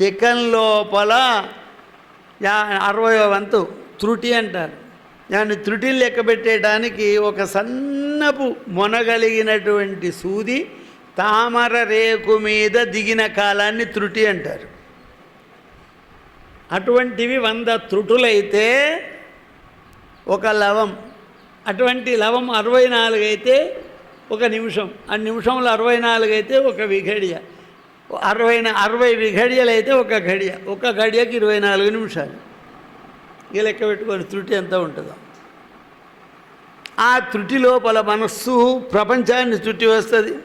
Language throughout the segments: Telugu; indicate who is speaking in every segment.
Speaker 1: సెకండ్ లోపల అరవయో వంతు త్రుటి అంటారు. దాన్ని త్రుటిని లెక్క పెట్టేయడానికి ఒక సన్నపు మొనగలిగినటువంటి సూది తామర రేకు మీద దిగిన కాలాన్ని త్రుటి అంటారు. అటువంటివి వంద త్రుటులైతే ఒక లవం. అటువంటి లవం అరవై నాలుగు అయితే ఒక నిమిషం. ఆ నిమిషంలో అరవై నాలుగు అయితే ఒక విఘడియ. అరవై అరవై విఘడియలు అయితే ఒక ఘడియ. ఒక ఘడియకి ఇరవై నాలుగు నిమిషాలు. ఇక లెక్క పెట్టుకొని త్రుటి ఎంత ఉంటుందో. ఆ త్రుటి లోపల మనస్సు ప్రపంచాన్ని చుట్టి వస్తుంది.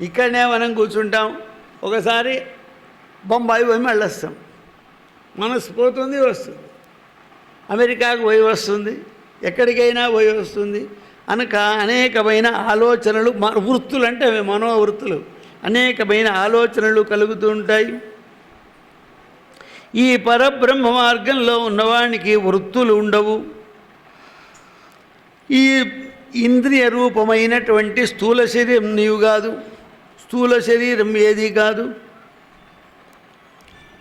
Speaker 1: ఇక్కడనే మనం కూర్చుంటాం. ఒకసారి బొంబాయి పోయి మళ్ళొస్తాం మనస్సు మనసు పోతుంది వస్తుంది. అమెరికాకు పోయి వస్తుంది. ఎక్కడికైనా పోయి వస్తుంది. అనక అనేకమైన ఆలోచనలు మన వృత్తులు అంటే అవి మనోవృత్తులు. అనేకమైన ఆలోచనలు కలుగుతూ ఉంటాయి ఈ పరబ్రహ్మ మార్గంలో ఉన్నవానికి వృత్తులు ఉండవు. ఈ ఇంద్రియ రూపమైనటువంటి స్థూల శరీరం నీవు కాదు. స్థూల శరీరం ఏది కాదు.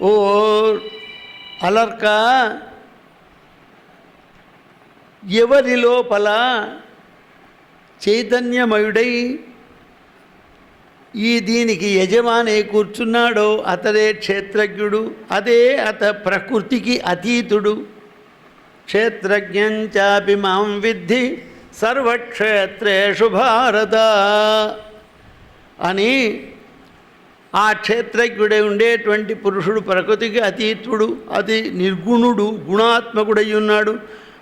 Speaker 1: ఓ అలర్క ఎవరి లోపల చైతన్యమయుడై ఈ దీనికి యజమాని కూర్చున్నాడో అతడే క్షేత్రజ్ఞుడు అదే అత ప్రకృతికి అతీతుడు. క్షేత్రజ్ఞంచాపి మాం విద్ధి సర్వక్షేత్రేషు భారత అని ఆ క్షేత్రజ్ఞుడై ఉండేటువంటి పురుషుడు ప్రకృతికి అతీతుడు అతి నిర్గుణుడు గుణాత్మకుడై ఉన్నాడు.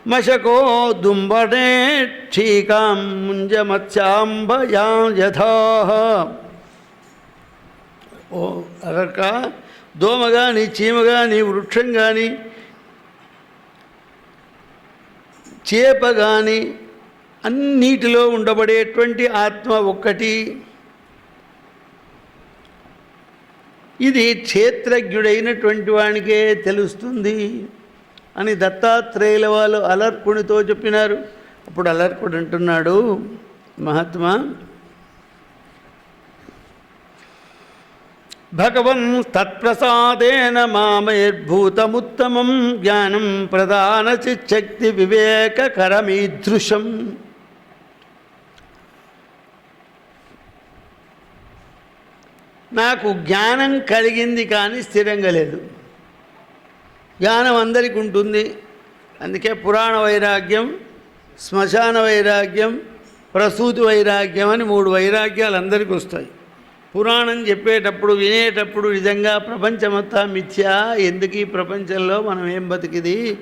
Speaker 1: మశకో దుంబనే క్షీకాం ముంజమత్యాంబయా యథా. ఓ అరక దోమ కానీ చీమ కానీ వృక్షం కానీ చేప కానీ అన్నిటిలో ఉండబడేటువంటి ఆత్మ ఒక్కటి. ఇది క్షేత్రజ్ఞుడైనటువంటి వానికే తెలుస్తుంది అని దత్తాత్రేయుల వాళ్ళు అలర్కునితో చెప్పినారు. అప్పుడు అలర్కుడు అంటున్నాడు మహాత్మా భగవన్ తత్ప్రసాదేన మామయద్భూతముత్తమం జ్ఞానం ప్రధాన చిచ్చక్తి వివేకకరమీదృశం. నాకు జ్ఞానం కలిగింది కానీ స్థిరంగా లేదు. జ్ఞానం అందరికి ఉంటుంది. అందుకే పురాణ వైరాగ్యం శ్మశాన వైరాగ్యం ప్రసూతి వైరాగ్యం అని మూడు వైరాగ్యాలు అందరికీ వస్తాయి. పురాణం చెప్పేటప్పుడు వినేటప్పుడు నిజంగా ప్రపంచమంతా మిథ్యా? ఎందుకు ఈ ప్రపంచంలో మనం ఏం బతికిది?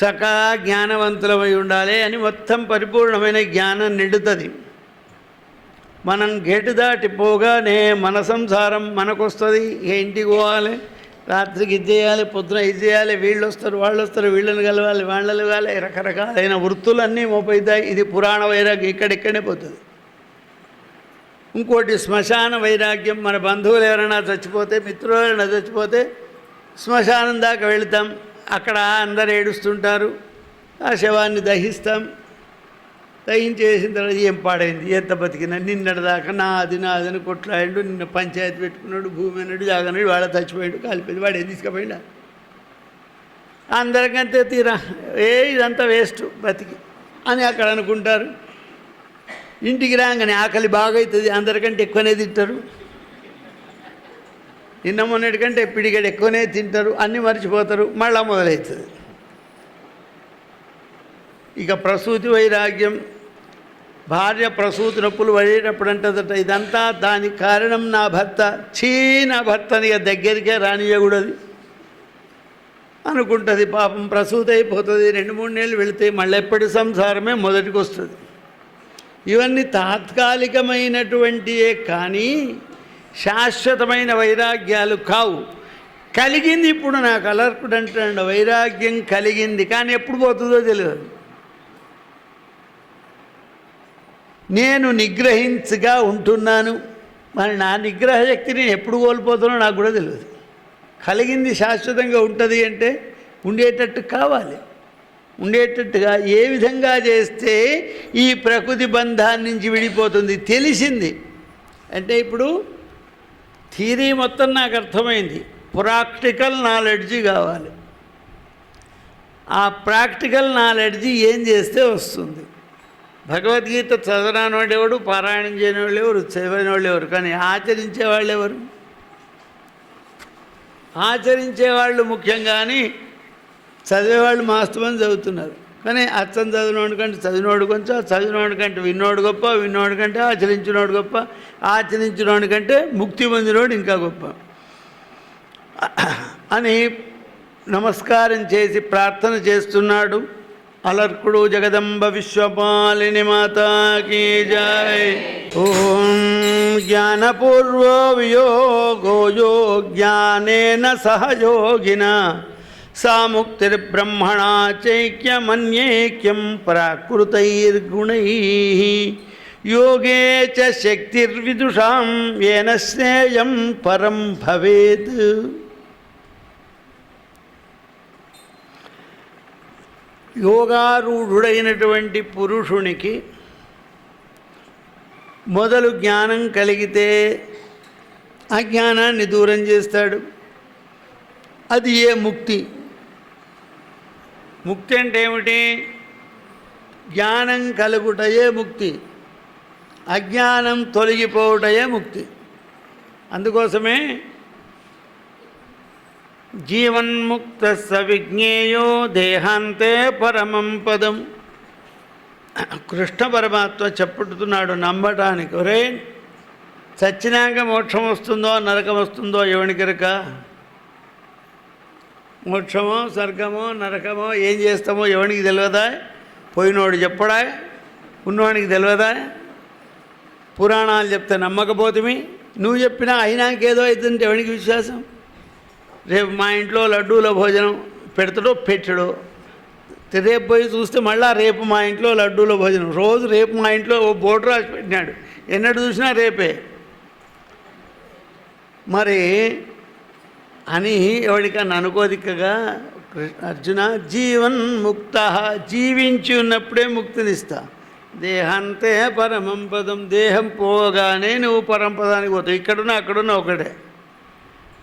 Speaker 1: చక్కగా జ్ఞానవంతులమై ఉండాలి అని మొత్తం పరిపూర్ణమైన జ్ఞానం నిండుతుంది. మనం గేటు దాటి పోగానే మన సంసారం మనకొస్తుంది. ఇక ఇంటికి పోవాలి? రాత్రికి ఇది చేయాలి పొద్దున ఇది చేయాలి వీళ్ళు వస్తారు వాళ్ళు వస్తారు వీళ్ళని కలవాలి వాళ్ళని కలవాలి రకరకాలైన వృత్తులన్నీ మోపైతాయి. ఇది పురాణ వైరాగ్యం ఇక్కడిక్కడే పోతుంది. ఇంకోటి శ్మశాన వైరాగ్యం. మన బంధువులు ఎవరైనా చచ్చిపోతే మిత్రులు ఎవరైనా చచ్చిపోతే శ్మశానం దాకా వెళతాం. అక్కడ అందరు ఏడుస్తుంటారు. ఆ శవాన్ని దహిస్తాం. దహించేసిన తర్వాత ఏం పాడైంది? ఎంత బతికినా? నిన్నటి దాకా నా అది నా అదని కొట్లాడు నిన్న పంచాయతీ పెట్టుకున్నాడు భూమి అన్నాడు జాగన్నాడు వాడ చచ్చిపోయాడు కాలిపోయింది. వాడు ఏం తీసుకుపోయాడా? అందరికంతే తీరా. ఏ ఇదంతా వేస్ట్ బతికి అని అక్కడ అనుకుంటారు. ఇంటికి రాగానే ఆకలి బాగా అవుతుంది అందరికంటే ఎక్కువనే తింటారు. నిన్న మొన్నటి కంటే ఎక్కువనే తింటారు అన్నీ మర్చిపోతారు మళ్ళా మొదలవుతుంది ఇక ప్రసూతి వైరాగ్యం భార్య ప్రసూతి నొప్పులు పడేటప్పుడు అంటదట ఇదంతా దానికి కారణం నా భర్త చీ నా భర్తని ఇక దగ్గరికే రానియకూడదు అనుకుంటుంది పాపం ప్రసూతి అయిపోతుంది రెండు మూడు నెలలు వెళితే మళ్ళీ ఎప్పటి సంసారమే మొదటికి వస్తుంది ఇవన్నీ తాత్కాలికమైనటువంటియే కానీ శాశ్వతమైన వైరాగ్యాలు కావు. కలిగింది ఇప్పుడు నాకు అలర్కుడు అంటాడు వైరాగ్యం కలిగింది కానీ ఎప్పుడు పోతుందో తెలియదు నేను నిగ్రహించగా ఉంటున్నాను మరి నా నిగ్రహ శక్తి నేను ఎప్పుడు కోల్పోతానో నాకు కూడా తెలియదు కలిగింది శాశ్వతంగా ఉంటుంది అంటే ఉండేటట్టు కావాలి. ఉండేటట్టుగా ఏ విధంగా చేస్తే ఈ ప్రకృతి బంధాన్ని నుంచి విడిపోతుంది తెలిసింది. అంటే ఇప్పుడు థీరీ మొత్తం నాకు అర్థమైంది. ప్రాక్టికల్ నాలెడ్జ్ కావాలి. ఆ ప్రాక్టికల్ నాలెడ్జ్ ఏం చేస్తే వస్తుంది? భగవద్గీత చదవని ఎవడు పారాయణం చేయని వాళ్ళు ఎవరు చదివిన వాళ్ళు ఎవరు కానీ ఆచరించే వాళ్ళు ఎవరు ఆచరించే వాళ్ళు ముఖ్యంగాని చదివేవాళ్ళు మాస్తమని చదువుతున్నారు. కానీ అచ్చం చదివినోడు కంటే చదివినోడు కొంచెం చదివినోడు కంటే విన్నోడు గొప్ప విన్నోడు కంటే ఆచరించినోడు గొప్ప ఆచరించినోడు కంటే ముక్తి పొందినోడు ఇంకా గొప్ప. అని నమస్కారం చేసి ప్రార్థన చేస్తున్నాడు. అలర్కుడు జగదంబ విశ్వపాలిని మాతాకి జై. ఓం జ్ఞానపూర్వో వియోగో యో జ్ఞానేన సహయోగిన. సాముక్తిర్బ్రహ్మణా చైక్యమన్యేక్యం ప్రాకృతైర్గుణై యోగే చ శక్తిర్విదుషాం ఏన స్నేయం పరం భవేత్ యోగారూఢుడైనటువంటి పురుషునికి మొదలు జ్ఞానం కలిగితే అజ్ఞానాన్ని దూరం చేస్తాడు. అది ఏ ముక్తి? ముక్తి అంటే ఏమిటి జ్ఞానం కలుగుటయే ముక్తి. అజ్ఞానం తొలగిపోవుటయే ముక్తి. అందుకోసమే జీవన్ముక్త సవిజ్ఞేయో దేహాంతే పరమం పదం. కృష్ణ పరమాత్మ చెప్పుతున్నాడు నమ్మటానికి. ఒరే చచ్చినాక మోక్షం వస్తుందో నరకం వస్తుందో ఎవనికిరక మోక్షమో స్వర్గమో నరకమో ఏం చేస్తామో ఎవనికి తెలియదా? పోయినోడు చెప్పడా? ఉన్నవానికి తెలియదా? పురాణాలు చెప్తే నమ్మకపోతుమి నువ్వు చెప్పినా అయినాకేదో అవుతుంటే ఎవనికి విశ్వాసం? రేపు మా ఇంట్లో లడ్డూల భోజనం పెడతాడో పెట్టడు. రేపు పోయి చూస్తే మళ్ళా రేపు మా ఇంట్లో లడ్డూల భోజనం. రోజు రేపు మా ఇంట్లో ఓ బోర్డు రాసి పెట్టినాడు. ఎన్నడు చూసినా రేపే. మరి అని ఎవరికన్నా అనుకోదిక్కగా కృష్ణ అర్జున జీవన్ ముక్త జీవించి ఉన్నప్పుడే ముక్తినిస్తా. దేహంతే పరమం పదం దేహం పోగానే నువ్వు పరంపదానికి పోతావు. ఇక్కడున్న అక్కడున్న ఒకటే.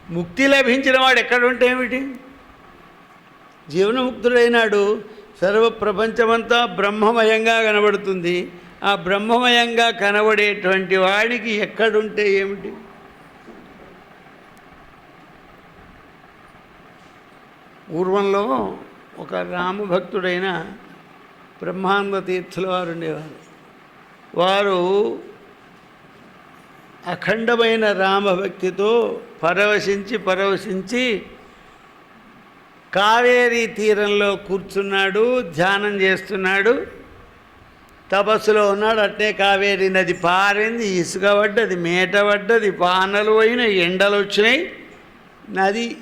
Speaker 1: ముక్తి లభించిన వాడు ఎక్కడుంటే ఏమిటి? జీవనముక్తుడైనాడు సర్వ ప్రపంచమంతా బ్రహ్మమయంగా కనబడుతుంది. ఆ బ్రహ్మమయంగా కనబడేటువంటి వాడికి ఎక్కడుంటే ఏమిటి? పూర్వంలో ఒక రామభక్తుడైన బ్రహ్మానంద తీర్థుల వారు ఉండేవారు. వారు అఖండమైన రామభక్తితో పరవశించి పరవశించి కావేరీ తీరంలో కూర్చున్నాడు ధ్యానం చేస్తున్నాడు. తపస్సులో ఉన్నాడు అట్టే కావేరీ నది పారింది ఇసుక పడ్డది మేట పడ్డది పానలు పోయిన ఎండలు వచ్చినాయి నది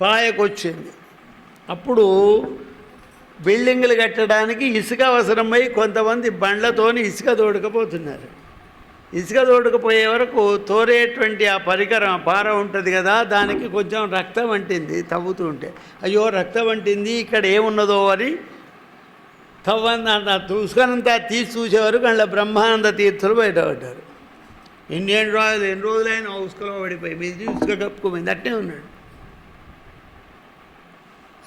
Speaker 1: పాయకొచ్చింది. అప్పుడు బిల్డింగులు కట్టడానికి ఇసుక అవసరమై కొంతమంది బండ్లతోని ఇసుక తోడుకపోతున్నారు. ఇసుక తోడుకపోయే వరకు తోరేటువంటి ఆ పరికరం పార ఉంటుంది కదా దానికి కొంచెం రక్తం అంటింది తవ్వుతూ ఉంటే. అయ్యో రక్తం అంటింది ఇక్కడ ఏమున్నదో అని తవ్వంత చూసుకనంతా తీసి చూసే వరకు అందులో బ్రహ్మానంద తీర్థులు బయటపడ్డారు. ఇండియన్ రాయల్ ఎన్ని రోజులైనా ఉసుకలో పడిపోయి మీది ఉసుక కప్పుకోమైంది అట్టే ఉన్నాడు.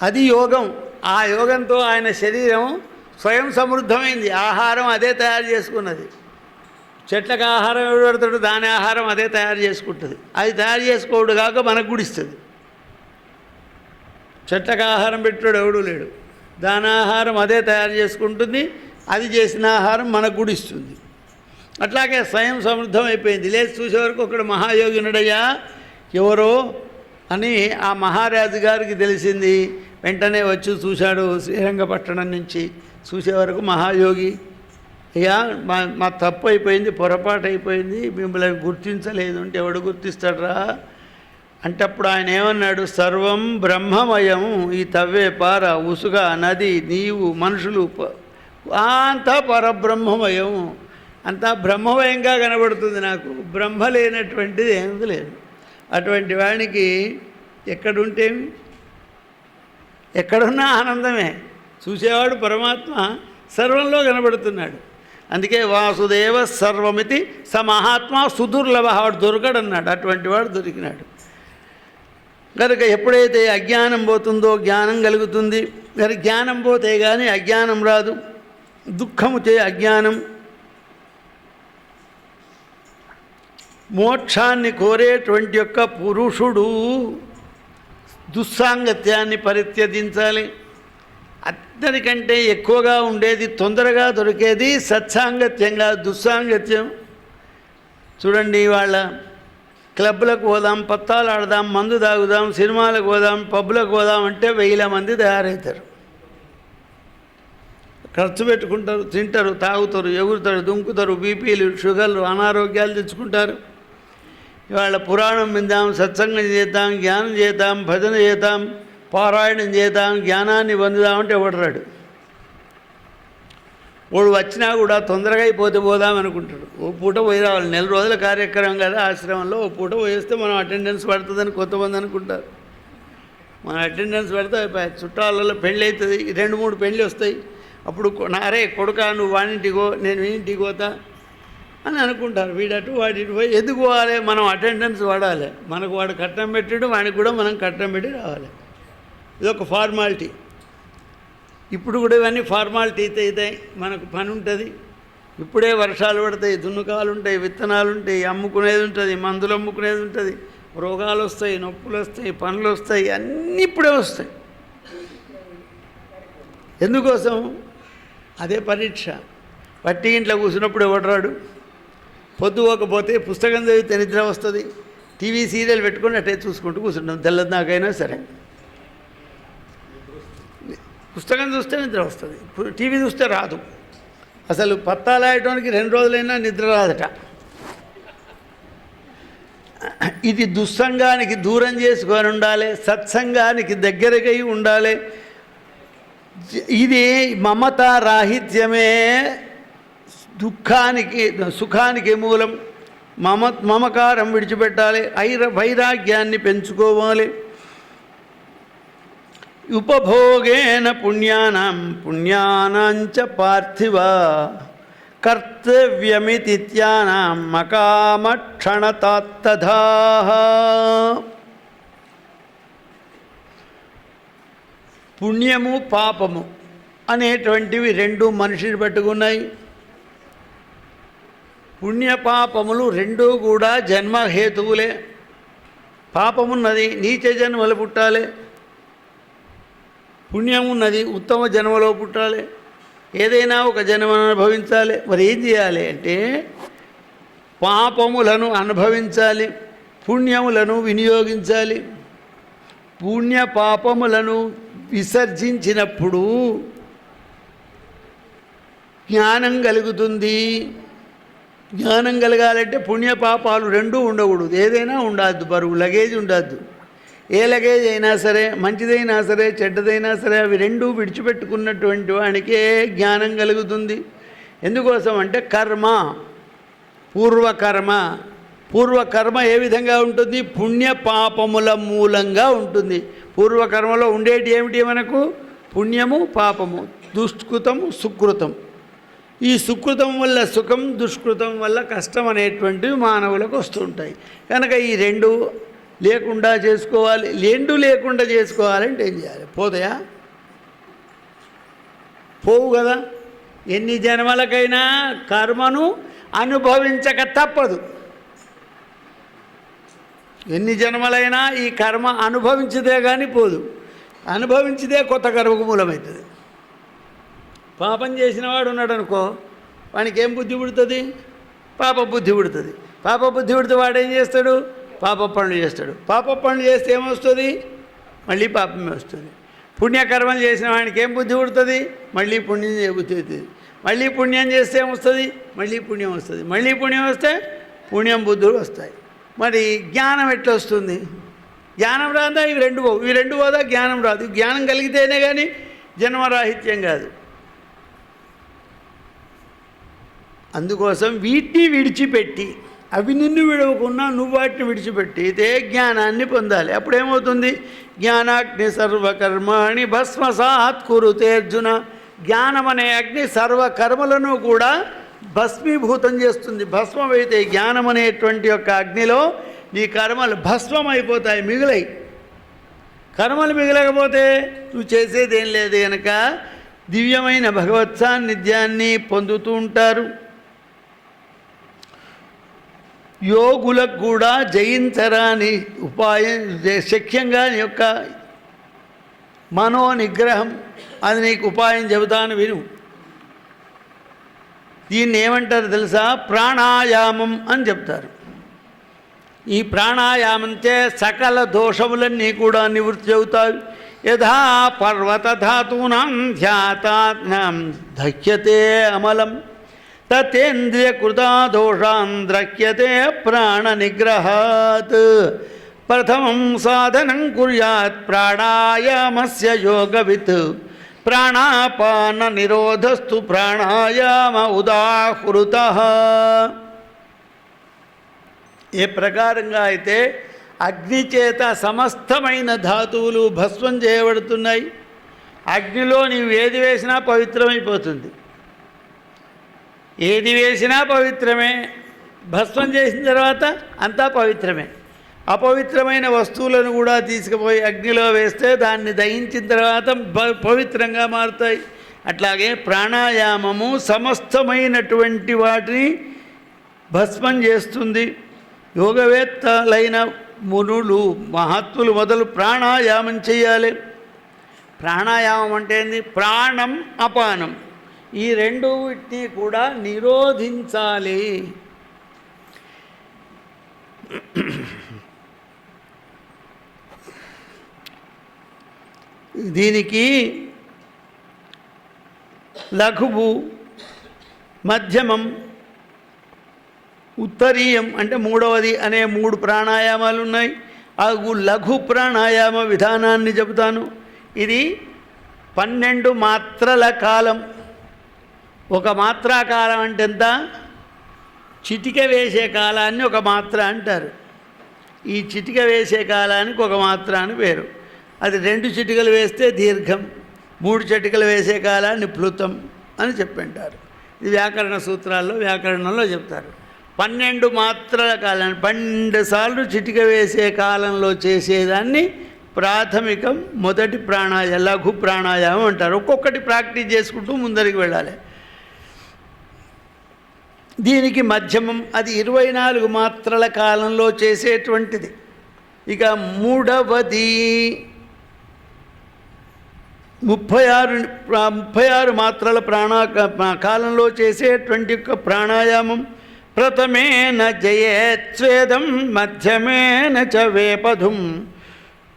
Speaker 1: అది యోగం. ఆ యోగంతో ఆయన శరీరం స్వయం సమృద్ధమైంది. ఆహారం అదే తయారు చేసుకున్నది. చెట్లకు ఆహారం ఎవడు పెడతాడు దాని ఆహారం అదే తయారు చేసుకుంటుంది. అది తయారు చేసుకోడు కాక మనకు గుడిస్తుంది. చెట్లకు ఆహారం పెట్టాడు ఎవడు లేడు. దాని ఆహారం అదే తయారు చేసుకుంటుంది. అది చేసిన ఆహారం మనకు గుడిస్తుంది. అట్లాగే స్వయం సమృద్ధం అయిపోయింది లేదు చూసే వరకు ఒకడు మహాయోగినుడయ్యా ఎవరో అని ఆ మహారాజు గారికి తెలిసింది. వెంటనే వచ్చి చూశాడు శ్రీరంగపట్టణం నుంచి చూసే వరకు మహాయోగి. అయ్యా మా మా తప్పు అయిపోయింది పొరపాటు అయిపోయింది మిమ్మల్ని గుర్తించలేదు అంటే ఎవడు గుర్తిస్తాడరా? అంటే అప్పుడు ఆయన ఏమన్నాడు? సర్వం బ్రహ్మమయం ఈ తవ్వే పార ఉసుగ నది నీవు మనుషులు అంతా పరబ్రహ్మమయం. అంతా బ్రహ్మమయంగా కనబడుతుంది నాకు. బ్రహ్మ లేనటువంటిది ఏమీ లేదు. అటువంటి వాడికి ఎక్కడుంటేమి ఎక్కడున్నా ఆనందమే. చూసేవాడు పరమాత్మ సర్వంలో కనబడుతున్నాడు. అందుకే వాసుదేవ సర్వమితి స మహాత్మా సుదుర్లభ వాడు దొరకడన్నాడు అటువంటి వాడు దొరికినాడు. కనుక ఎప్పుడైతే అజ్ఞానం పోతుందో జ్ఞానం కలుగుతుంది. మరి జ్ఞానం పోతే కానీ అజ్ఞానం రాదు. దుఃఖము చే అజ్ఞానం. మోక్షాన్ని కోరేటువంటి యొక్క పురుషుడు దుస్సాంగత్యాన్ని పరిత్యజించాలి. అందరికంటే ఎక్కువగా ఉండేది తొందరగా దొరికేది సత్సాంగత్యంగా దుస్సాంగత్యం. చూడండి వాళ్ళ క్లబ్లకు పోదాం పత్తాలు ఆడదాం మందు తాగుదాం సినిమాలకు పోదాం పబ్బులకు పోదాం అంటే వేల మంది తయారవుతారు ఖర్చు పెట్టుకుంటారు తింటారు తాగుతారు ఎగురుతారు దుంకుతారు బీపీలు షుగర్లు అనారోగ్యాలు తెచ్చుకుంటారు. ఇవాళ పురాణం విందాం సత్సంగం చేద్దాం జ్ఞానం చేద్దాం భజన చేద్దాం పారాయణం చేద్దాం జ్ఞానాన్ని పొందుదామంటే ఓడరాడు వాడు వచ్చినా కూడా తొందరగా అయిపోతే పోదాం అనుకుంటాడు. ఓ పూట పోయి రావాలి. నెల రోజుల కార్యక్రమం కదా ఆశ్రమంలో. ఓ పూట పోయేస్తే మనం అటెండెన్స్ పడుతుందని కొంతమంది అనుకుంటారు. మన అటెండెన్స్ పెడితే చుట్టాలలో పెళ్ళి అవుతుంది రెండు మూడు పెళ్ళి వస్తాయి. అప్పుడు నారే కొడుక నువ్వు వాడింటికి నేను ఇంటికి పోతా. అని అనుకుంటారు. వీడటు వాడి పోయి ఎందుకు పోవాలి? మనం అటెండెన్స్ వాడాలి. మనకు వాడు కట్నం పెట్టాడు వాడికి కూడా మనం కట్నం పెట్టి రావాలి. ఇది ఒక ఫార్మాలిటీ ఇప్పుడు కూడా ఇవన్నీ ఫార్మాలిటీ అయితే అవుతాయి మనకు పని ఉంటుంది. ఇప్పుడే వర్షాలు పడతాయి దున్నుకాలు ఉంటాయి విత్తనాలు ఉంటాయి అమ్ముకునేది ఉంటుంది మందులు అమ్ముకునేది ఉంటుంది. రోగాలు వస్తాయి నొప్పులు వస్తాయి పనులు వస్తాయి అన్నీ ఇప్పుడే వస్తాయి. ఎందుకోసం? అదే పరీక్ష. పట్టి ఇంట్లో కూర్చున్నప్పుడు ఎవడరాడు పొద్దుపోకపోతే పుస్తకం చదివితే నిద్ర వస్తుంది. టీవీ సీరియల్ పెట్టుకుని అట్టే చూసుకుంటూ కూర్చుంటాం. తెల్లదాకైనా సరే. పుస్తకం చూస్తే నిద్ర వస్తుంది. టీవీ చూస్తే రాదు. అసలు పత్తాలాయటానికి రెండు రోజులైనా నిద్ర రాదట. ఇది దుస్సంగానికి దూరం చేసుకొని ఉండాలి సత్సంగానికి దగ్గరగా ఉండాలి. ఇది మమత రాహిత్యమే. దుఃఖానికి సుఖానికి మూలం మమ మమకారం విడిచిపెట్టాలి ఐర వైరాగ్యాన్ని పెంచుకోవాలి. ఉపభోగేన పుణ్యానాం పుణ్యానాంచ పార్థివ కర్తవ్యమితిత్యానాం మకామక్షణతాత్తథా పుణ్యము పాపము అనేటువంటివి రెండు మనిషిని పట్టుకున్నాయి. పుణ్యపాపములు రెండూ కూడా జన్మహేతువులే. పాపమున్నది నీచ జన్మలు పుట్టాలి. పుణ్యం ఉన్నది ఉత్తమ జన్మలో పుట్టాలి. ఏదైనా ఒక జన్మను అనుభవించాలి. మరి ఏం చేయాలి అంటే పాపములను అనుభవించాలి పుణ్యములను వినియోగించాలి. పుణ్య పాపములను విసర్జించినప్పుడు జ్ఞానం కలుగుతుంది. జ్ఞానం కలగాలంటే పుణ్యపాపాలు రెండూ ఉండకూడదు. ఏదైనా ఉండద్దు బరువు లగేజ్ ఉండద్దు. ఏ లగేజ్ అయినా సరే మంచిదైనా సరే చెడ్డదైనా సరే అవి రెండూ విడిచిపెట్టుకున్నటువంటి వానికే జ్ఞానం కలుగుతుంది. ఎందుకోసం అంటే కర్మ పూర్వకర్మ. పూర్వకర్మ ఏ విధంగా ఉంటుంది? పుణ్యపాపముల మూలంగా ఉంటుంది. పూర్వకర్మలో ఉండేటి ఏమిటి మనకు? పుణ్యము పాపము. దుష్కృతము సుకృతం. ఈ సుకృతం వల్ల సుఖం దుష్కృతం వల్ల కష్టం అనేటువంటివి మానవులకు వస్తుంటాయి. కనుక ఈ రెండు లేకుండా చేసుకోవాలి రెండు లేకుండా చేసుకోవాలంటే ఏం చేయాలి? పోతాయా? పోవు కదా. ఎన్ని జన్మలకైనా కర్మను అనుభవించక తప్పదు. ఎన్ని జన్మలైనా ఈ కర్మ అనుభవించితే కానీ పోదు. అనుభవించితే కొత్త కర్మకు మూలమవుతుంది. పాపం చేసిన వాడు ఉన్నాడు అనుకో వానికి ఏం బుద్ధి పుడుతుంది? పాప బుద్ధి పుడుతుంది. పాప బుద్ధి పుడితే వాడు ఏం చేస్తాడు? పాప పనులు చేస్తాడు. పాప పనులు చేస్తే ఏమొస్తుంది? మళ్ళీ పాపమే వస్తుంది. పుణ్యకర్మలు చేసిన వాడికి ఏం బుద్ధి పుడుతుంది? మళ్ళీ పుణ్యం చేయబుద్ధి అవుతుంది. మళ్ళీ పుణ్యం చేస్తే ఏమొస్తుంది? మళ్ళీ పుణ్యం వస్తుంది. మళ్ళీ పుణ్యం వస్తే పుణ్యం బుద్ధులు వస్తాయి. మరి జ్ఞానం ఎట్లా వస్తుంది జ్ఞానం రాదా? ఇవి రెండు పోవు. ఇవి రెండు పోదా? జ్ఞానం రాదు. జ్ఞానం కలిగితేనే కానీ జన్మరాహిత్యం కాదు. అందుకోసం వీటిని విడిచిపెట్టి అవి నిన్ను విడవకున్నా నువ్వు వాటిని విడిచిపెట్టి ఇదే జ్ఞానాన్ని పొందాలి. అప్పుడేమవుతుంది? జ్ఞానాగ్ని సర్వకర్మాణి భస్మసాత్ కురుతే అర్జున. జ్ఞానం అనే అగ్ని సర్వకర్మలను కూడా భస్మీభూతం చేస్తుంది. భస్మం అయితే జ్ఞానం అనేటువంటి యొక్క అగ్నిలో నీ కర్మలు భస్మం అయిపోతాయి మిగులై కర్మలు మిగలకపోతే నువ్వు చేసేది ఏం లేదు కనుక దివ్యమైన భగవత్ సాన్నిధ్యాన్ని పొందుతూ ఉంటారు. యోగులకు కూడా జయించరాని ఉపాయం శక్యంగా నీ యొక్క మనో నిగ్రహం అది నీకు ఉపాయం చెబుతాను విను. దీన్ని ఏమంటారు తెలుసా? ప్రాణాయామం అని చెప్తారు. ఈ ప్రాణాయామంతే సకల దోషములన్నీ కూడా నివృత్తి అవుతాయి యథా పర్వతధాతూనాం ధ్యాతాత్నం దహ్యతే అమలం. తతేంద్రియకృతా దోషాన్ ప్రాణ నిగ్రహాత్ ప్రథమం సాధనం కుర్యాత్ ప్రాణాయామస్య యోగవిత్. ప్రాణాపాన నిరోధస్తు ప్రాణాయామ ఉదాహృత. ఏ ప్రకారంగా అయితే అగ్ని చేత సమస్తమైన ధాతువులు భస్మం చేయబడుతున్నాయి. అగ్నిలో నీవు ఏది వేసినా పవిత్రమైపోతుంది. ఏది వేసినా పవిత్రమే. భస్మం చేసిన తర్వాత అంతా పవిత్రమే. అపవిత్రమైన వస్తువులను కూడా తీసుకుపోయి అగ్నిలో వేస్తే దాన్ని దహించిన తర్వాత ప- పవిత్రంగా మారుతాయి. అట్లాగే ప్రాణాయామము సమస్తమైనటువంటి వాటిని భస్మం చేస్తుంది. యోగవేత్తలైన మునులు మహత్తులు మొదలు ప్రాణాయామం చేయాలి. ప్రాణాయామం అంటే ఏంది? ప్రాణం అపానం. ఈ రెండు వీటిని కూడా నిరోధించాలి. దీనికి లఘువు మధ్యమం ఉత్తరీయం అంటే మూడవది అనే మూడు ప్రాణాయామాలు ఉన్నాయి. ఆ లఘు ప్రాణాయామ విధానాన్ని చెబుతాను. ఇది పన్నెండు మాత్రల కాలం. ఒక మాత్రా కాలం అంటే ఎంత? చిటిక వేసే కాలాన్ని ఒక మాత్ర అంటారు. ఈ చిటిక వేసే కాలానికి ఒక మాత్ర అని పేరు. అది రెండు చిటికలు వేస్తే దీర్ఘం మూడు చిటికలు వేసే కాలాన్ని ప్లుతం అని చెప్పింటారు. ఇది వ్యాకరణ సూత్రాల్లో వ్యాకరణంలో చెప్తారు. పన్నెండు మాత్రల కాలం పన్నెండు సార్లు చిటిక వేసే కాలంలో చేసేదాన్ని ప్రాథమికం మొదటి ప్రాణాయ లఘు ప్రాణాయామం అంటారు. ఒక్కొక్కటి ప్రాక్టీస్ చేసుకుంటూ ముందరికి వెళ్ళాలి. దీనికి మధ్యమం అది ఇరవై నాలుగు మాత్రల కాలంలో చేసేటువంటిది. ఇక మూడవది ముప్పై ఆరు ముప్పై ఆరు మాత్రల ప్రాణా కాలంలో చేసేటువంటి యొక్క ప్రాణాయామం. ప్రథమేన జయేచ్ఛేదం మధ్యమేన చ వేపధుం.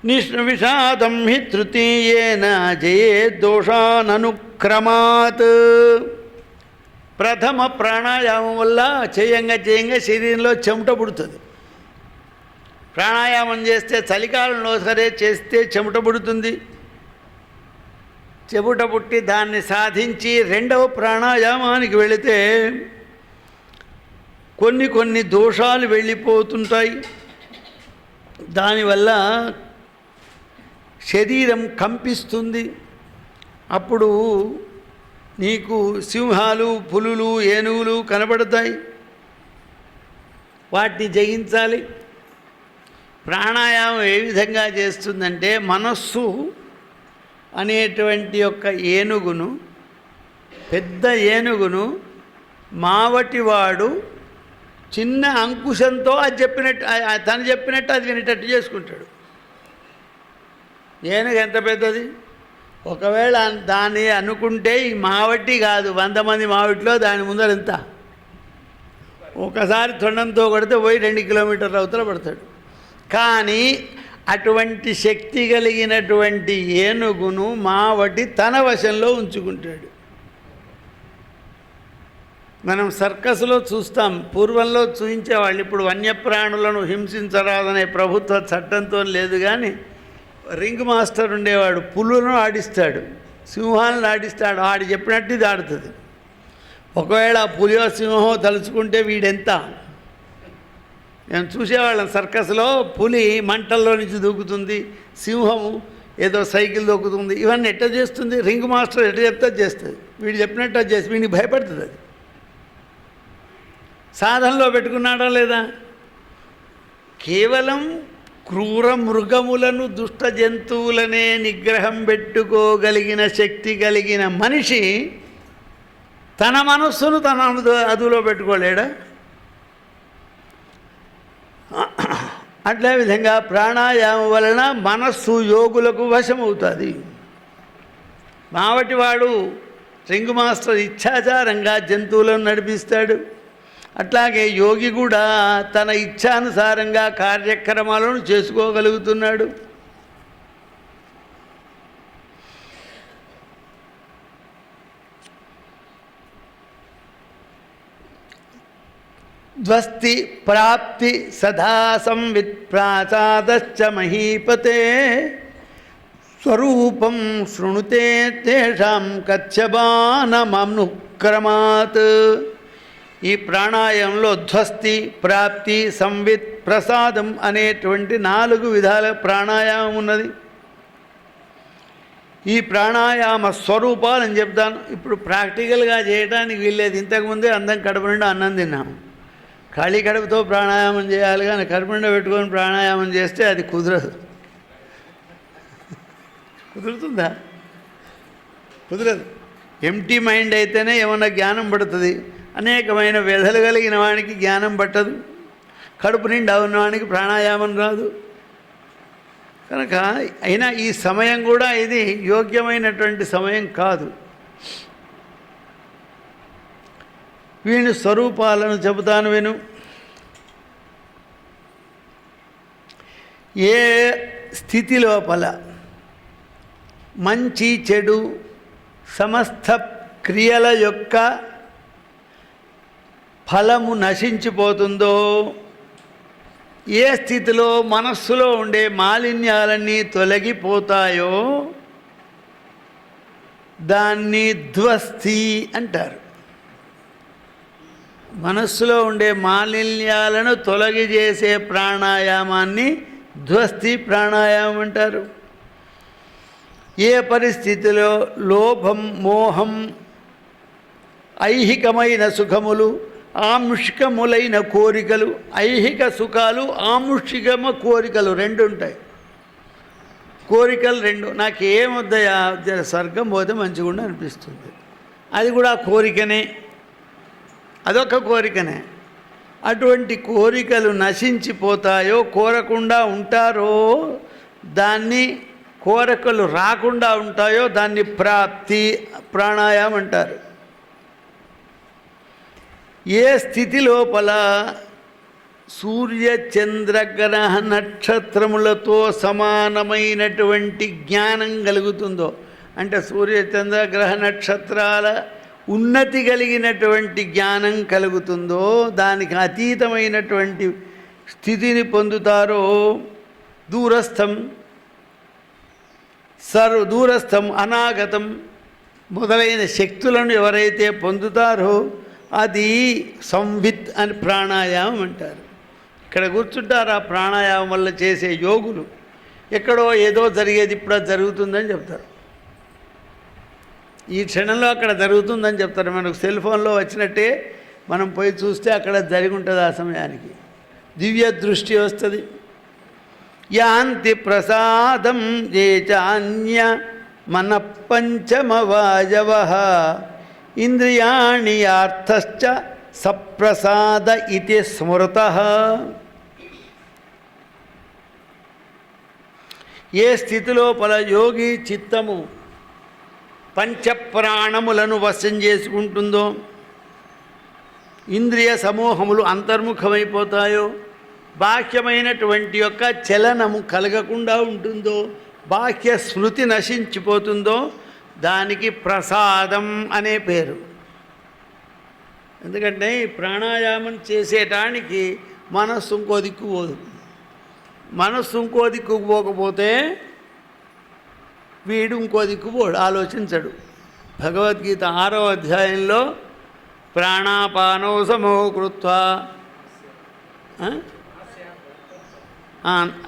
Speaker 1: నిష్ విషాదం హి తృతీయేన జయేద్దోషాననుక్రమాత్ ప్రథమ ప్రాణాయామం వల్ల చేయంగా చేయంగా శరీరంలో చెమట పుడుతుంది. ప్రాణాయామం చేస్తే చలికాలంలో సరే చేస్తే చెమట పుడుతుంది. చెమట పుట్టి దాన్ని సాధించి రెండవ ప్రాణాయామానికి వెళితే కొన్ని కొన్ని దోషాలు వెళ్ళిపోతుంటాయి. దానివల్ల శరీరం కంపిస్తుంది. అప్పుడు నీకు సింహాలు పులులు ఏనుగులు కనబడతాయి. వాటిని జయించాలి. ప్రాణాయామం ఏ విధంగా చేస్తుందంటే మనస్సు అనేటువంటి యొక్క ఏనుగును పెద్ద ఏనుగును మావటివాడు చిన్న అంకుశంతో అది చెప్పినట్టు తను చెప్పినట్టు అది వినేటట్టు చేసుకుంటాడు. ఏనుగు ఎంత పెద్దది? ఒకవేళ దాన్ని అనుకుంటే ఈ మావటి కాదు వంద మంది మావటిలో దాని ముందర ఎంత? ఒకసారి తొండంతో కొడితే పోయి రెండు కిలోమీటర్ల అవతల పడతాడు. కానీ అటువంటి శక్తి కలిగినటువంటి ఏనుగును మావటి తన వశంలో ఉంచుకుంటాడు. మనం సర్కస్లో చూస్తాం పూర్వంలో చూపించేవాళ్ళు ఇప్పుడు వన్యప్రాణులను హింసించరాదనే ప్రభుత్వ చట్టంతో లేదు కానీ రింగ్ మాస్టర్ ఉండేవాడు పులులను ఆడిస్తాడు సింహాలను ఆడిస్తాడు ఆడి చెప్పినట్టు ఇది ఆడుతుంది. ఒకవేళ ఆ పులియో సింహం తలుచుకుంటే వీడెంత? నేను చూసేవాళ్ళం సర్కస్లో పులి మంటల్లో నుంచి దూకుతుంది సింహము ఏదో సైకిల్ దూకుతుంది ఇవన్నీ ఎట్ట చేస్తుంది? రింగ్ మాస్టర్ ఎట్ట చెప్తే చేస్తుంది. వీడు చెప్పినట్టు అది చేసి వీడికి భయపడుతుంది అది. సాధనలో పెట్టుకున్నాడా లేదా? కేవలం క్రూర మృగములను దుష్ట జంతువులనే నిగ్రహం పెట్టుకోగలిగిన శక్తి కలిగిన మనిషి తన మనస్సును తన అదులో పెట్టుకోలేడా? అట్లే విధంగా ప్రాణాయామం వలన మనస్సు యోగులకు వశమవుతుంది. మావటివాడు రింగ్ మాస్టర్ ఇచ్ఛాచారంగా జంతువులను నడిపిస్తాడు. అట్లాగే యోగి కూడా తన ఇచ్ఛానుసారంగా కార్యక్రమాలను చేసుకోగలుగుతున్నాడు. ధ్వస్తి ప్రాప్తి సదా సంవిత్ ప్రాసాదశ్చ మహీపతే స్వరూపం శృణుతే తేషాం కచ్చబానమనుక్రమాత్ ఈ ప్రాణాయామంలో ధ్వస్తి ప్రాప్తి సంవిత్ ప్రసాదం అనేటువంటి నాలుగు విధాల ప్రాణాయామం ఉన్నది. ఈ ప్రాణాయామ స్వరూపాలని చెప్తాను. ఇప్పుడు ప్రాక్టికల్గా చేయడానికి వీల్లేదు. ఇంతకుముందే అందం కడుపు నిండా అన్నం తిన్నాము ఖాళీ కడుపుతో ప్రాణాయామం చేయాలి కానీ కడుపు నిండా పెట్టుకొని ప్రాణాయామం చేస్తే అది కుదరదు. కుదురుతుందా? కుదరదు. ఎంటీ మైండ్ అయితేనే ఏమన్నా జ్ఞానం పడుతుంది. అనేకమైన వ్యధలు కలిగిన వానికి జ్ఞానం పట్టదు. కడుపు నిండా ఉన్నవానికి ప్రాణాయామం రాదు. కనుక అయినా ఈ సమయం కూడా ఇది యోగ్యమైనటువంటి సమయం కాదు. వీని స్వరూపాలను చెబుతాను విను. ఏ స్థితి లోపల మంచి చెడు సమస్త క్రియల యొక్క ఫలము నశించిపోతుందో? ఏ స్థితిలో మనస్సులో ఉండే మాలిన్యాలన్నీ తొలగిపోతాయో? దాన్ని ధ్వస్తి అంటారు. మనస్సులో ఉండే మాలిన్యాలను తొలగి చేసే ప్రాణాయామాన్ని ధ్వస్తి ప్రాణాయామం అంటారు. ఏ పరిస్థితిలో లోభం మోహం ఐహికమైన సుఖములు ఆముష్కములైన కోరికలు ఐహిక సుఖాలు ఆముష్కమ కోరికలు రెండు ఉంటాయి. కోరికలు రెండు. నాకు ఏమొద్దయా స్వర్గం పోతే మంచిగా అనిపిస్తుంది. అది కూడా కోరికనే. అదొక కోరికనే. అటువంటి కోరికలు నశించిపోతాయో కోరకుండా ఉంటారో దాన్ని కోరికలు రాకుండా ఉంటాయో దాన్ని ప్రాప్తి ప్రాణాయామం అంటారు. ఏ స్థితి లోపల సూర్య చంద్రగ్రహ నక్షత్రములతో సమానమైనటువంటి జ్ఞానం కలుగుతుందో అంటే సూర్య చంద్రగ్రహ నక్షత్రాల ఉన్నతి కలిగినటువంటి జ్ఞానం కలుగుతుందో దానికి అతీతమైనటువంటి స్థితిని పొందుతారో దూరస్థం సర్వ దూరస్థం అనాగతం మొదలైన శక్తులను ఎవరైతే పొందుతారో అది సంవిత్ అని ప్రాణాయామం అంటారు. ఇక్కడ కూర్చుంటారు? ఆ ప్రాణాయామం వల్ల చేసే యోగులు. ఎక్కడో ఏదో జరిగేది ఇప్పుడు జరుగుతుందని చెప్తారు. ఈ క్షణంలో అక్కడ జరుగుతుందని చెప్తారు. మనకు సెల్ ఫోన్లో వచ్చినట్టే మనం పోయి చూస్తే అక్కడ జరిగి ఉంటుంది ఆ సమయానికి. దివ్య దృష్టి వస్తుంది. యాంతి ప్రసాదం ఏ చాన్య మన పంచమ పంచమవాయవ ఇంద్రియాణి అర్థశ్చ సప్రసాద ఇది స్మృత. ఏ స్థితిలో పల యోగి చిత్తము పంచప్రాణములను వశం చేసుకుంటుందో ఇంద్రియ సమూహములు అంతర్ముఖమైపోతాయో బాహ్యమైనటువంటి యొక్క చలనము కలగకుండా ఉంటుందో బాహ్య స్మృతి నశించిపోతుందో దానికి ప్రసాదం అనే పేరు. ఎందుకంటే ఈ ప్రాణాయామం చేసేటానికి మనస్సు ఇంకో దిక్కు పోదు. మనస్సు ఇంకో దిక్కు పోకపోతే వీడు ఇంకో దిక్కు పోడు ఆలోచించడు. భగవద్గీత ఆరో అధ్యాయంలో ప్రాణాపానో సమో కృత్వ.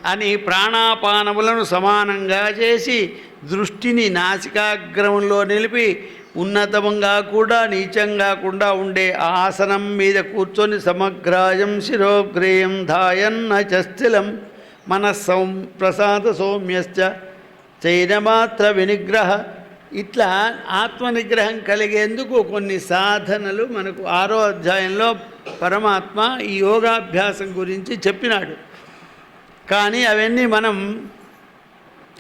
Speaker 1: అని ప్రాణాపానములను సమానంగా చేసి దృష్టిని నాసికాగ్రమంలో నిలిపి ఉన్నతంగా కూడా నీచం కాకుండా ఉండే ఆసనం మీద కూర్చొని సమగ్రాయం శిరోగ్రేయం ధాయన్న చస్థిలం మనస్సం ప్రసాద సౌమ్యశ్చ చైనమాత్ర వినిగ్రహ. ఇట్లా ఆత్మనిగ్రహం కలిగేందుకు కొన్ని సాధనలు మనకు ఆరో అధ్యాయంలో పరమాత్మ ఈ యోగాభ్యాసం గురించి చెప్పినాడు. కానీ అవన్నీ మనం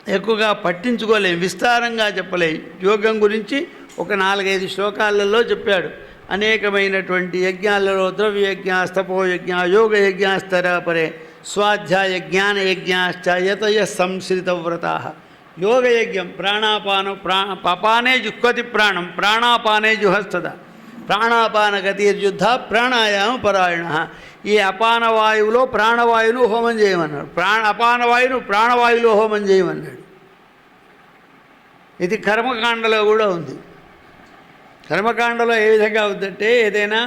Speaker 1: ఎక్కువగా పట్టించుకోలేం విస్తారంగా చెప్పలేం. యోగం గురించి ఒక నాలుగైదు శ్లోకాలలో చెప్పాడు. అనేకమైనటువంటి యజ్ఞాలలో ద్రవ్యయజ్ఞ స్తపోయజ్ఞ స్తపో యోగ స్వాధ్యాయ జ్ఞాన యజ్ఞాశ్చ యతయ సంశ్రిత యోగయజ్ఞం ప్రాణాపాన ప్రా పపానే జుహ్వతి ప్రాణం ప్రాణాపానే జుహస్తద. ప్రాణాపానగతిర్యుద్ధ ప్రాణాయామ పరాయణ. ఈ అపానవాయువులో ప్రాణవాయువులు ప్రాణవాయువును హోమం చేయమన్నాడు. ప్రాణ అపానవాయువును ప్రాణవాయువులు ప్రాణవాయువులో హోమం చేయమన్నాడు. ఇది కర్మకాండలో కూడా ఉంది. కర్మకాండలో ఏ విధంగా ఉందంటే ఏదైనా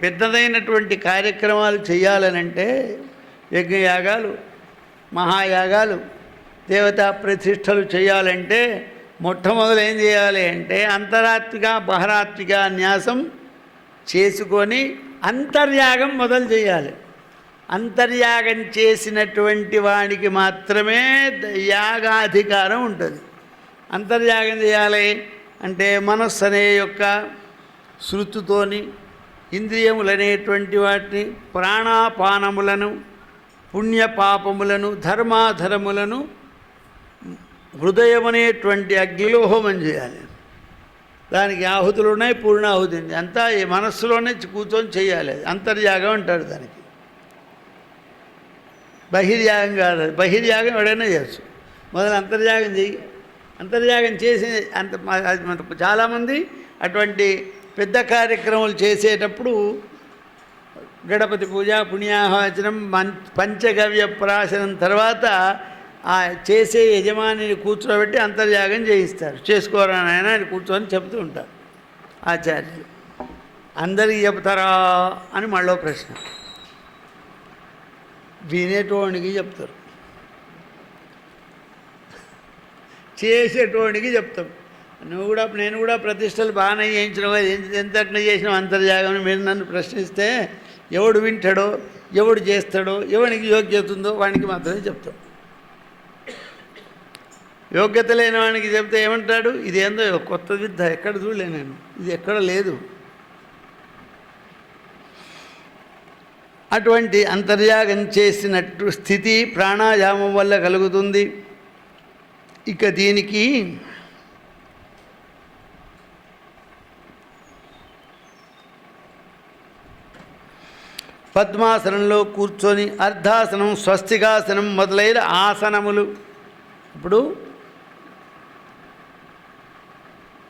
Speaker 1: పెద్దదైనటువంటి కార్యక్రమాలు చేయాలనంటే యజ్ఞయాగాలు మహాయాగాలు దేవతా ప్రతిష్టలు చేయాలంటే మొట్టమొదలు ఏం చేయాలి అంటే అంతరాత్మిక బహరాత్మిక న్యాసం చేసుకొని అంతర్యాగం మొదలు చేయాలి. అంతర్యాగం చేసినటువంటి వాడికి మాత్రమే యాగాధికారం ఉంటుంది. అంతర్యాగం చేయాలి అంటే మనస్సు అనే యొక్క శృతితోని ఇంద్రియములనేటువంటి వాటిని ప్రాణాపానములను పుణ్యపాపములను ధర్మాధరములను హృదయమనేటువంటి అగ్నిలో హోమం చేయాలి. దానికి ఆహుతులు ఉన్నాయి పూర్ణాహుతి ఉంది. అంతా ఈ మనస్సులోనే కూర్చొని చేయాలి అది అంతర్యాగం అంటారు దానికి. బహిర్యాగం కాదు. బహిర్యాగం ఎవడైనా చేయొచ్చు. మొదలు అంతర్యాగం చేయి అంతర్యాగం చేసి అంత చాలామంది అటువంటి పెద్ద కార్యక్రమాలు చేసేటప్పుడు గణపతి పూజ పుణ్యాహవచనం మం పంచగవ్య ప్రాశనం తర్వాత ఆ చేసే యజమానిని కూర్చోబెట్టి అంతర్యాగం చేయిస్తారు. చేసుకోరా నాయన అని కూర్చొని చెప్తూ ఉంటారు ఆచార్యులు. అందరికి చెప్తారా అని మళ్ళీ ప్రశ్న. వినేటోనికి చెప్తారు. చేసేటోనికి చెప్తాం నువ్వు కూడా నేను కూడా ప్రతిష్టలు బాగానే చేయించినావు? ఎంత చేసినావు? అంతర్యాగం మీరు నన్ను ప్రశ్నిస్తే ఎవడు వింటాడో ఎవడు చేస్తాడో ఎవనికి యోగ్యత ఉందో వానికి మాత్రమే చెప్తాం. యోగ్యత లేని వానికి చెప్తే ఏమంటాడు? ఇదేందో కొత్త విద్య ఎక్కడ చూడలే నేను. ఇది ఎక్కడ లేదు. అటువంటి అంతర్యాగం చేసినట్టు స్థితి ప్రాణాయామం వల్ల కలుగుతుంది. ఇక దీనికి పద్మాసనంలో కూర్చొని అర్ధాసనం స్వస్తికాసనం మొదలైన ఆసనములు. ఇప్పుడు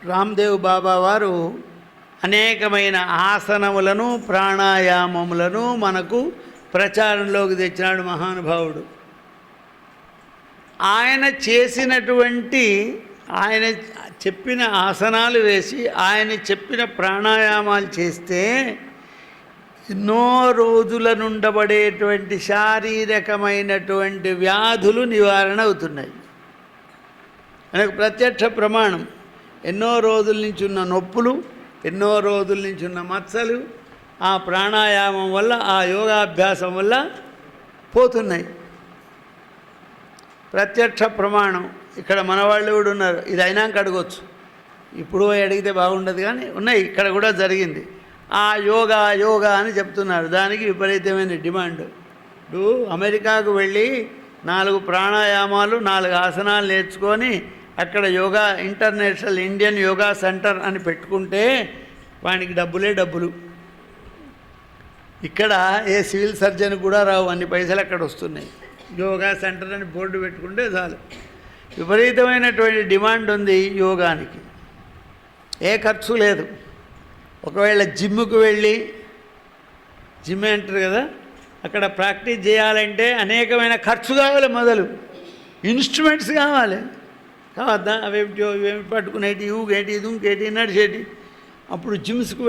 Speaker 1: రామ్దేవ్ బాబా వారు అనేకమైన ఆసనములను ప్రాణాయామములను మనకు ప్రచారంలోకి తెచ్చినాడు మహానుభావుడు. ఆయన చేసినటువంటి ఆయన చెప్పిన ఆసనాలు వేసి ఆయన చెప్పిన ప్రాణాయామాలు చేస్తే ఎన్నో రోజుల నుండబడేటువంటి శారీరకమైనటువంటి వ్యాధులు నివారణ అవుతున్నాయి. మనకు ప్రత్యక్ష ప్రమాణం. ఎన్నో రోజుల నుంచి ఉన్న నొప్పులు ఎన్నో రోజుల నుంచి ఉన్న మచ్చలు ఆ ప్రాణాయామం వల్ల ఆ యోగాభ్యాసం వల్ల పోతున్నాయి. ప్రత్యక్ష ప్రమాణం. ఇక్కడ మన వాళ్ళు కూడా ఉన్నారు. ఇది అయినాక అడగొచ్చు. ఇప్పుడు అడిగితే బాగుండదు కానీ ఉన్నాయి. ఇక్కడ కూడా జరిగింది. ఆ యోగా యోగా అని చెప్తున్నారు. దానికి విపరీతమైన డిమాండ్. ఇప్పుడు అమెరికాకు వెళ్ళి నాలుగు ప్రాణాయామాలు నాలుగు ఆసనాలు నేర్చుకొని అక్కడ yoga international Indian yoga centre అని పెట్టుకుంటే వానికి డబ్బులే డబ్బులు. ఇక్కడ ఏ సివిల్ సర్జన్ కూడా రావు అన్ని పైసలు అక్కడ వస్తున్నాయి. యోగా సెంటర్ అని బోర్డు పెట్టుకుంటే చాలు. విపరీతమైనటువంటి డిమాండ్ ఉంది యోగానికి. ఏ ఖర్చు లేదు. ఒకవేళ జిమ్కు వెళ్ళి జిమ్ అంటారు కదా అక్కడ ప్రాక్టీస్ చేయాలంటే అనేకమైన ఖర్చు కావాలి మొదలు. ఇన్స్ట్రుమెంట్స్ కావాలి. అవేమిటి ఇవేమిటి పట్టుకునేటి ఊగేటి దుంకేటి నడిచేటి. అప్పుడు జిమ్స్కి